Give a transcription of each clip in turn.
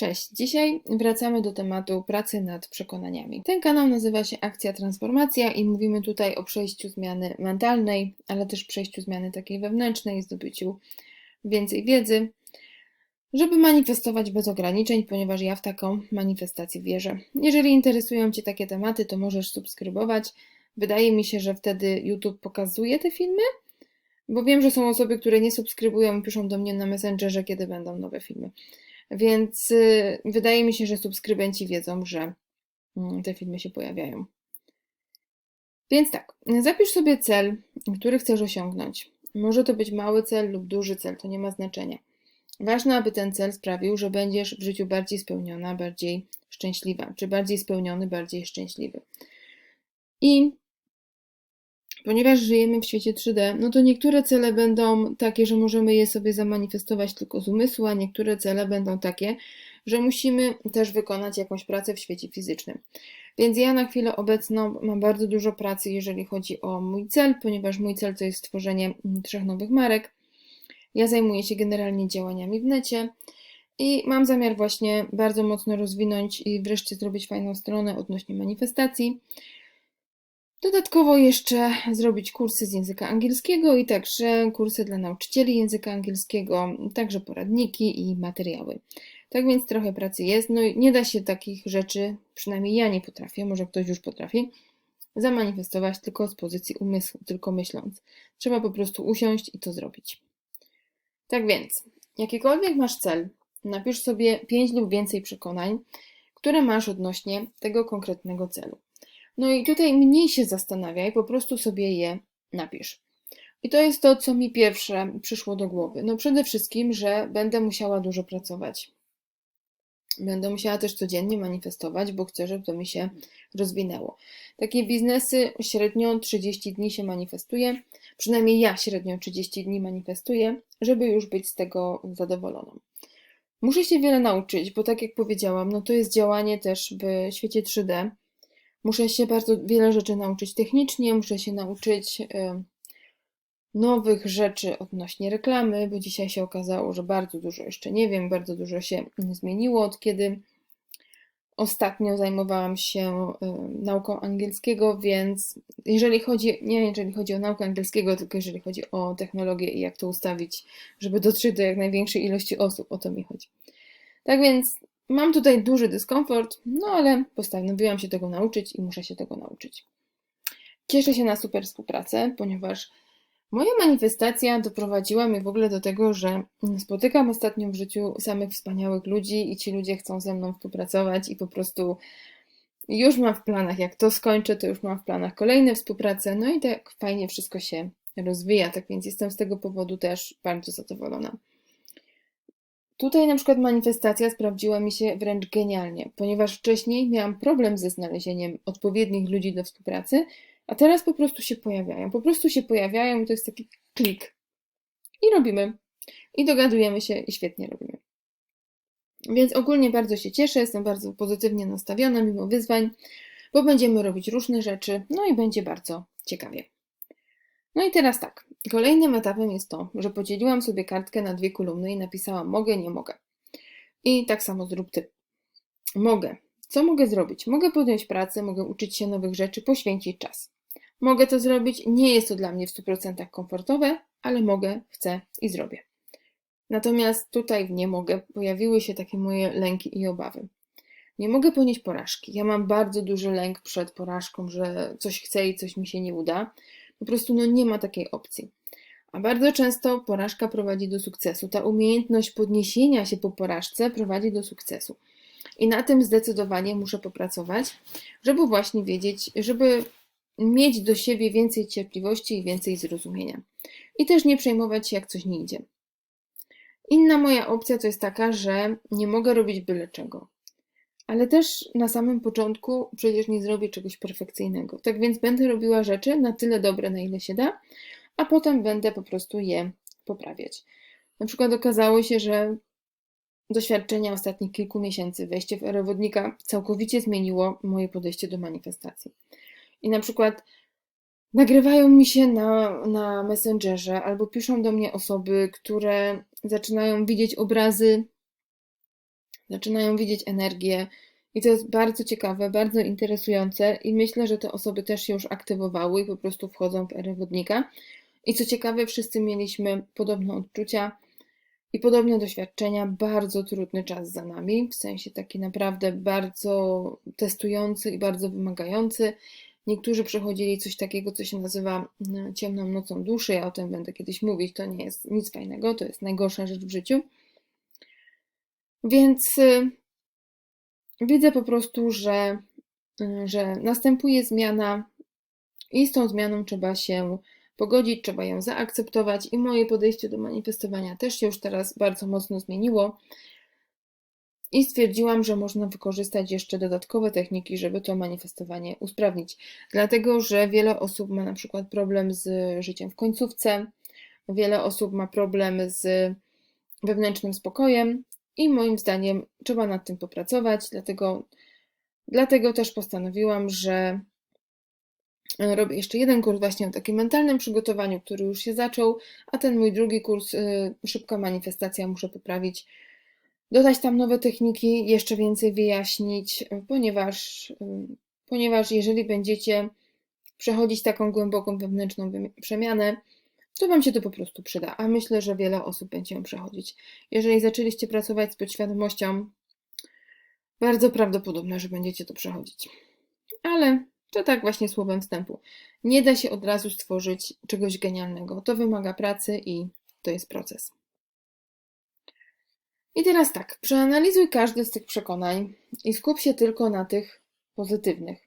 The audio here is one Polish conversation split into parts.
Cześć, dzisiaj wracamy do tematu pracy nad przekonaniami. Ten kanał nazywa się Akcja Transformacja i mówimy tutaj o przejściu zmiany mentalnej, ale też przejściu zmiany takiej wewnętrznej, zdobyciu więcej wiedzy, żeby manifestować bez ograniczeń, ponieważ ja w taką manifestację wierzę. Jeżeli interesują Cię takie tematy, to możesz subskrybować. Wydaje mi się, że wtedy YouTube pokazuje te filmy, bo wiem, że są osoby, które nie subskrybują i piszą do mnie na Messengerze, kiedy będą nowe filmy. Więc y, wydaje mi się, że subskrybenci wiedzą, że mm, te filmy się pojawiają. Więc tak, zapisz sobie cel, który chcesz osiągnąć. Może to być mały cel lub duży cel, to nie ma znaczenia. Ważne, aby ten cel sprawił, że będziesz w życiu bardziej spełniona, bardziej szczęśliwa, czy bardziej spełniony, bardziej szczęśliwy. I ponieważ żyjemy w świecie 3D, no to niektóre cele będą takie, że możemy je sobie zamanifestować tylko z umysłu, a niektóre cele będą takie, że musimy też wykonać jakąś pracę w świecie fizycznym. Więc ja na chwilę obecną mam bardzo dużo pracy, jeżeli chodzi o mój cel, ponieważ mój cel to jest stworzenie trzech nowych marek. Ja zajmuję się generalnie działaniami w necie i mam zamiar właśnie bardzo mocno rozwinąć i wreszcie zrobić fajną stronę odnośnie manifestacji. Dodatkowo jeszcze zrobić kursy z języka angielskiego i także kursy dla nauczycieli języka angielskiego, także poradniki i materiały. Tak więc trochę pracy jest, no i nie da się takich rzeczy, przynajmniej ja nie potrafię, może ktoś już potrafi, zamanifestować tylko z pozycji umysłu, tylko myśląc. Trzeba po prostu usiąść i to zrobić. Tak więc, jakikolwiek masz cel, napisz sobie pięć lub więcej przekonań, które masz odnośnie tego konkretnego celu. No i tutaj mniej się zastanawiaj, po prostu sobie je napisz. I to jest to, co mi pierwsze przyszło do głowy. No przede wszystkim, że będę musiała dużo pracować. Będę musiała też codziennie manifestować, bo chcę, żeby to mi się rozwinęło. Takie biznesy średnio 30 dni się manifestuje, przynajmniej ja średnio 30 dni manifestuję, żeby już być z tego zadowoloną. Muszę się wiele nauczyć, bo tak jak powiedziałam, no to jest działanie też w świecie 3D, Muszę się bardzo wiele rzeczy nauczyć technicznie, muszę się nauczyć nowych rzeczy odnośnie reklamy, bo dzisiaj się okazało, że bardzo dużo jeszcze nie wiem, bardzo dużo się zmieniło od kiedy ostatnio zajmowałam się nauką angielskiego, więc jeżeli chodzi, nie jeżeli chodzi o naukę angielskiego, tylko jeżeli chodzi o technologię i jak to ustawić, żeby dotrzeć do jak największej ilości osób, o to mi chodzi. Tak więc Mam tutaj duży dyskomfort, no ale postanowiłam się tego nauczyć i muszę się tego nauczyć. Cieszę się na super współpracę, ponieważ moja manifestacja doprowadziła mnie w ogóle do tego, że spotykam ostatnio w życiu samych wspaniałych ludzi i ci ludzie chcą ze mną współpracować i po prostu już mam w planach, jak to skończę, to już mam w planach kolejne współprace, no i tak fajnie wszystko się rozwija, tak więc jestem z tego powodu też bardzo zadowolona. Tutaj na przykład manifestacja sprawdziła mi się wręcz genialnie, ponieważ wcześniej miałam problem ze znalezieniem odpowiednich ludzi do współpracy, a teraz po prostu się pojawiają. Po prostu się pojawiają i to jest taki klik. I robimy. I dogadujemy się i świetnie robimy. Więc ogólnie bardzo się cieszę, jestem bardzo pozytywnie nastawiona mimo wyzwań, bo będziemy robić różne rzeczy, no i będzie bardzo ciekawie. No i teraz tak. Kolejnym etapem jest to, że podzieliłam sobie kartkę na dwie kolumny i napisałam mogę, nie mogę. I tak samo zrób ty. Mogę. Co mogę zrobić? Mogę podjąć pracę, mogę uczyć się nowych rzeczy, poświęcić czas. Mogę to zrobić, nie jest to dla mnie w 100% komfortowe, ale mogę, chcę i zrobię. Natomiast tutaj w nie mogę pojawiły się takie moje lęki i obawy. Nie mogę ponieść porażki. Ja mam bardzo duży lęk przed porażką, że coś chcę i coś mi się nie uda. Po prostu no, nie ma takiej opcji. A bardzo często porażka prowadzi do sukcesu. Ta umiejętność podniesienia się po porażce prowadzi do sukcesu. I na tym zdecydowanie muszę popracować, żeby właśnie wiedzieć, żeby mieć do siebie więcej cierpliwości i więcej zrozumienia. I też nie przejmować się, jak coś nie idzie. Inna moja opcja to jest taka, że nie mogę robić byle czego ale też na samym początku przecież nie zrobię czegoś perfekcyjnego. Tak więc będę robiła rzeczy na tyle dobre, na ile się da, a potem będę po prostu je poprawiać. Na przykład okazało się, że doświadczenia ostatnich kilku miesięcy, wejście w aerowodnika całkowicie zmieniło moje podejście do manifestacji. I na przykład nagrywają mi się na, na Messengerze albo piszą do mnie osoby, które zaczynają widzieć obrazy zaczynają widzieć energię. I to jest bardzo ciekawe, bardzo interesujące i myślę, że te osoby też się już aktywowały i po prostu wchodzą w erę wodnika. I co ciekawe, wszyscy mieliśmy podobne odczucia i podobne doświadczenia. Bardzo trudny czas za nami, w sensie taki naprawdę bardzo testujący i bardzo wymagający. Niektórzy przechodzili coś takiego, co się nazywa mm, ciemną nocą duszy. Ja o tym będę kiedyś mówić. To nie jest nic fajnego, to jest najgorsza rzecz w życiu. Więc y, widzę po prostu, że, y, że następuje zmiana i z tą zmianą trzeba się pogodzić, trzeba ją zaakceptować i moje podejście do manifestowania też się już teraz bardzo mocno zmieniło. I stwierdziłam, że można wykorzystać jeszcze dodatkowe techniki, żeby to manifestowanie usprawnić. Dlatego, że wiele osób ma na przykład problem z życiem w końcówce, wiele osób ma problem z wewnętrznym spokojem i moim zdaniem trzeba nad tym popracować. Dlatego, dlatego też postanowiłam, że E, robię jeszcze jeden kurs właśnie o takim mentalnym przygotowaniu, który już się zaczął, a ten mój drugi kurs, e, szybka manifestacja, muszę poprawić, dodać tam nowe techniki, jeszcze więcej wyjaśnić, ponieważ, e, ponieważ jeżeli będziecie przechodzić taką głęboką wewnętrzną przemianę, to Wam się to po prostu przyda, a myślę, że wiele osób będzie ją przechodzić. Jeżeli zaczęliście pracować z podświadomością, bardzo prawdopodobne, że będziecie to przechodzić. Ale to tak właśnie słowem wstępu. Nie da się od razu stworzyć czegoś genialnego. To wymaga pracy i to jest proces. I teraz tak, przeanalizuj każdy z tych przekonań i skup się tylko na tych pozytywnych,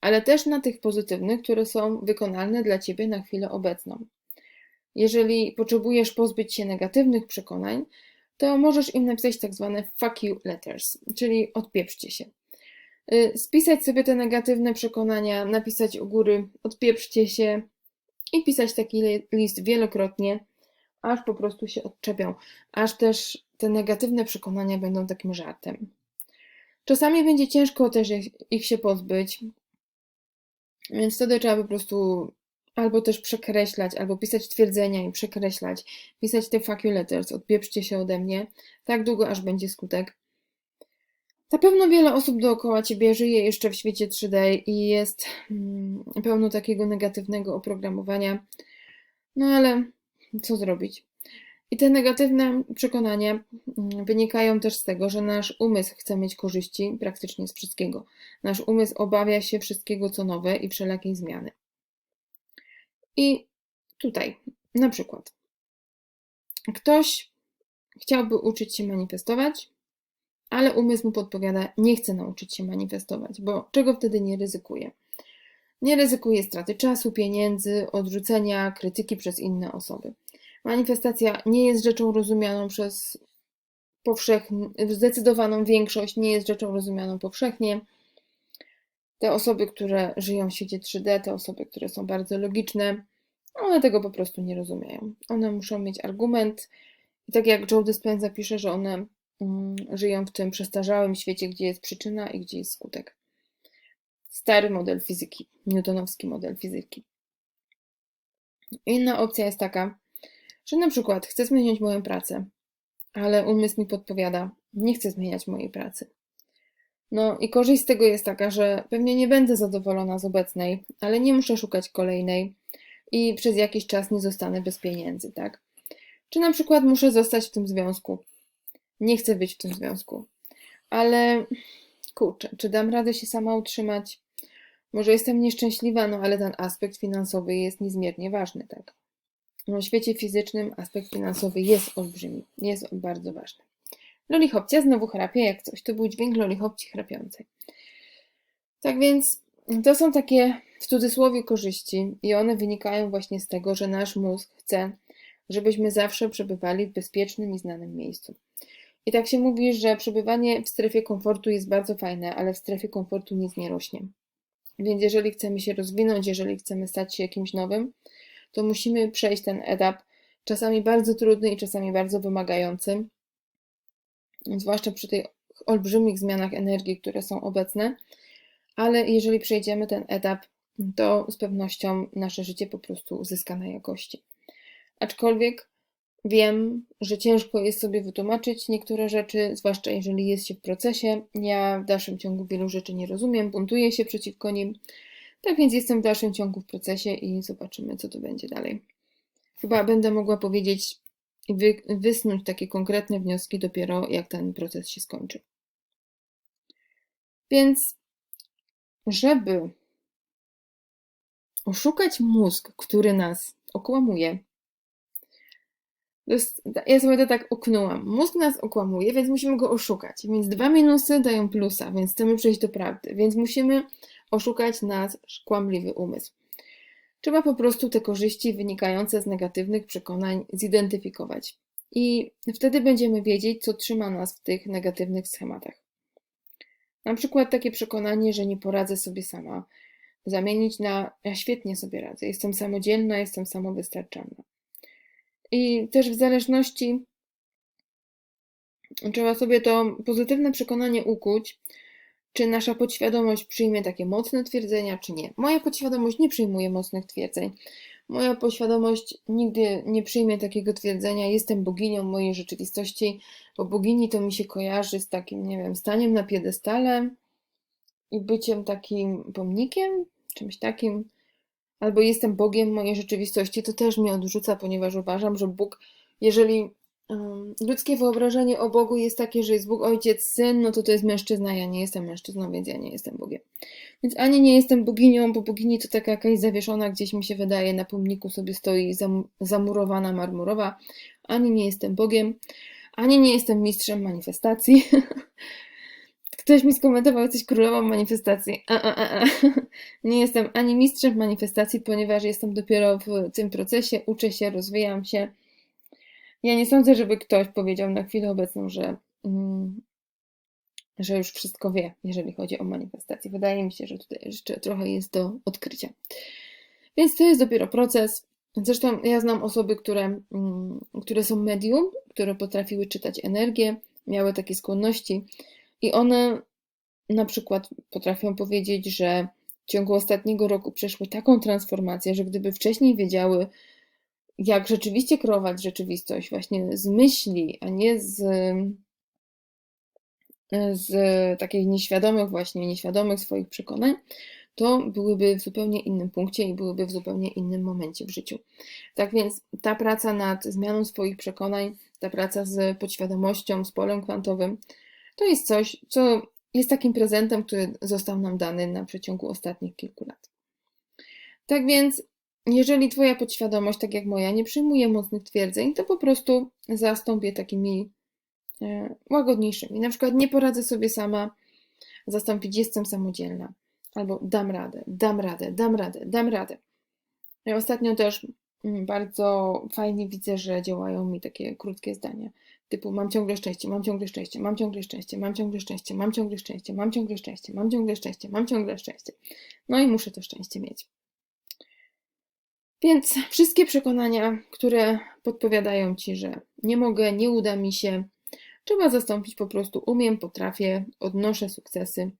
ale też na tych pozytywnych, które są wykonalne dla ciebie na chwilę obecną. Jeżeli potrzebujesz pozbyć się negatywnych przekonań, to możesz im napisać tak zwane fuck you letters, czyli odpieprzcie się. Y, spisać sobie te negatywne przekonania, napisać u góry, odpieprzcie się i pisać taki list wielokrotnie, aż po prostu się odczepią, aż też te negatywne przekonania będą takim żartem. Czasami będzie ciężko też ich się pozbyć, więc wtedy trzeba po prostu albo też przekreślać, albo pisać twierdzenia i przekreślać, pisać te fuck you letters, odpieprzcie się ode mnie, tak długo aż będzie skutek. Na pewno wiele osób dookoła ciebie żyje jeszcze w świecie 3D i jest mm, pełno takiego negatywnego oprogramowania. No ale co zrobić? I te negatywne przekonania mm, wynikają też z tego, że nasz umysł chce mieć korzyści praktycznie z wszystkiego. Nasz umysł obawia się wszystkiego, co nowe i wszelakiej zmiany. I tutaj, na przykład, ktoś chciałby uczyć się manifestować, ale umysł mu podpowiada, nie chce nauczyć się manifestować, bo czego wtedy nie ryzykuje? Nie ryzykuje straty czasu, pieniędzy, odrzucenia, krytyki przez inne osoby. Manifestacja nie jest rzeczą rozumianą przez powszechnie, zdecydowaną większość, nie jest rzeczą rozumianą powszechnie. Te osoby, które żyją w świecie 3D, te osoby, które są bardzo logiczne, one tego po prostu nie rozumieją. One muszą mieć argument. I tak jak Joe Dispenza pisze, że one Mm, żyją w tym przestarzałym świecie, gdzie jest przyczyna i gdzie jest skutek. Stary model fizyki, newtonowski model fizyki. Inna opcja jest taka, że na przykład chcę zmienić moją pracę, ale umysł mi podpowiada, nie chcę zmieniać mojej pracy. No i korzyść z tego jest taka, że pewnie nie będę zadowolona z obecnej, ale nie muszę szukać kolejnej i przez jakiś czas nie zostanę bez pieniędzy, tak? Czy na przykład muszę zostać w tym związku, nie chcę być w tym związku. Ale kurczę, czy dam radę się sama utrzymać? Może jestem nieszczęśliwa, no ale ten aspekt finansowy jest niezmiernie ważny, tak? No, w świecie fizycznym aspekt finansowy jest olbrzymi, jest bardzo ważny. Lolihopcia znowu chrapie jak coś. To był dźwięk lolihopci chrapiącej. Tak więc to są takie w cudzysłowie korzyści i one wynikają właśnie z tego, że nasz mózg chce, żebyśmy zawsze przebywali w bezpiecznym i znanym miejscu. I tak się mówi, że przebywanie w strefie komfortu jest bardzo fajne, ale w strefie komfortu nic nie rośnie. Więc jeżeli chcemy się rozwinąć, jeżeli chcemy stać się jakimś nowym, to musimy przejść ten etap, czasami bardzo trudny i czasami bardzo wymagający, zwłaszcza przy tych olbrzymich zmianach energii, które są obecne, ale jeżeli przejdziemy ten etap, to z pewnością nasze życie po prostu uzyska na jakości. Aczkolwiek Wiem, że ciężko jest sobie wytłumaczyć niektóre rzeczy, zwłaszcza jeżeli jest się w procesie. Ja w dalszym ciągu wielu rzeczy nie rozumiem, buntuję się przeciwko nim. Tak więc jestem w dalszym ciągu w procesie i zobaczymy, co to będzie dalej. Chyba będę mogła powiedzieć i wy, wysnuć takie konkretne wnioski dopiero jak ten proces się skończy. Więc, żeby oszukać mózg, który nas okłamuje, ja sobie to tak uknęłam. Mózg nas okłamuje, więc musimy go oszukać. Więc dwa minusy dają plusa, więc chcemy przejść do prawdy. Więc musimy oszukać nasz kłamliwy umysł. Trzeba po prostu te korzyści wynikające z negatywnych przekonań zidentyfikować. I wtedy będziemy wiedzieć, co trzyma nas w tych negatywnych schematach. Na przykład takie przekonanie, że nie poradzę sobie sama, zamienić na ja świetnie sobie radzę, jestem samodzielna, jestem samowystarczalna. I też w zależności trzeba sobie to pozytywne przekonanie ukuć, czy nasza podświadomość przyjmie takie mocne twierdzenia, czy nie. Moja podświadomość nie przyjmuje mocnych twierdzeń. Moja podświadomość nigdy nie przyjmie takiego twierdzenia, jestem boginią mojej rzeczywistości, bo bogini to mi się kojarzy z takim, nie wiem, staniem na piedestale i byciem takim pomnikiem, czymś takim albo jestem Bogiem mojej rzeczywistości, to też mnie odrzuca, ponieważ uważam, że Bóg, jeżeli ludzkie wyobrażenie o Bogu jest takie, że jest Bóg Ojciec, Syn, no to to jest mężczyzna, ja nie jestem mężczyzną, więc ja nie jestem Bogiem. Więc ani nie jestem boginią, bo bogini to taka jakaś zawieszona, gdzieś mi się wydaje, na pomniku sobie stoi zam, zamurowana, marmurowa, ani nie jestem Bogiem, ani nie jestem mistrzem manifestacji. Ktoś mi skomentował, jesteś królową manifestacji. A, a, a, a. Nie jestem ani mistrzem manifestacji, ponieważ jestem dopiero w tym procesie, uczę się, rozwijam się. Ja nie sądzę, żeby ktoś powiedział na chwilę obecną, że, mm, że już wszystko wie, jeżeli chodzi o manifestację. Wydaje mi się, że tutaj jeszcze trochę jest do odkrycia. Więc to jest dopiero proces. Zresztą ja znam osoby, które, mm, które są medium, które potrafiły czytać energię, miały takie skłonności i one na przykład potrafią powiedzieć, że w ciągu ostatniego roku przeszły taką transformację, że gdyby wcześniej wiedziały, jak rzeczywiście kreować rzeczywistość, właśnie z myśli, a nie z, z takich nieświadomych, właśnie nieświadomych swoich przekonań, to byłyby w zupełnie innym punkcie i byłyby w zupełnie innym momencie w życiu. Tak więc ta praca nad zmianą swoich przekonań, ta praca z podświadomością, z polem kwantowym, to jest coś, co jest takim prezentem, który został nam dany na przeciągu ostatnich kilku lat. Tak więc, jeżeli Twoja podświadomość, tak jak moja, nie przyjmuje mocnych twierdzeń, to po prostu zastąp je takimi e, łagodniejszymi. Na przykład nie poradzę sobie sama, zastąpić jestem samodzielna. Albo dam radę, dam radę, dam radę, dam radę. Ja ostatnio też mm, bardzo fajnie widzę, że działają mi takie krótkie zdania. Typu mam ciągle szczęście, mam ciągle szczęście, mam ciągle szczęście, mam ciągle szczęście, mam ciągle szczęście, mam ciągle szczęście, mam ciągle szczęście, mam ciągle szczęście. No i muszę to szczęście mieć. Więc wszystkie przekonania, które podpowiadają ci, że nie mogę, nie uda mi się, trzeba zastąpić po prostu umiem, potrafię, odnoszę sukcesy.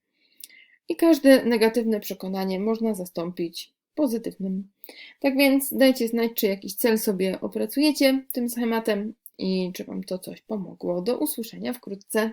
I każde negatywne przekonanie można zastąpić pozytywnym. Tak więc dajcie znać, czy jakiś cel sobie opracujecie tym schematem i czy Wam to coś pomogło. Do usłyszenia wkrótce.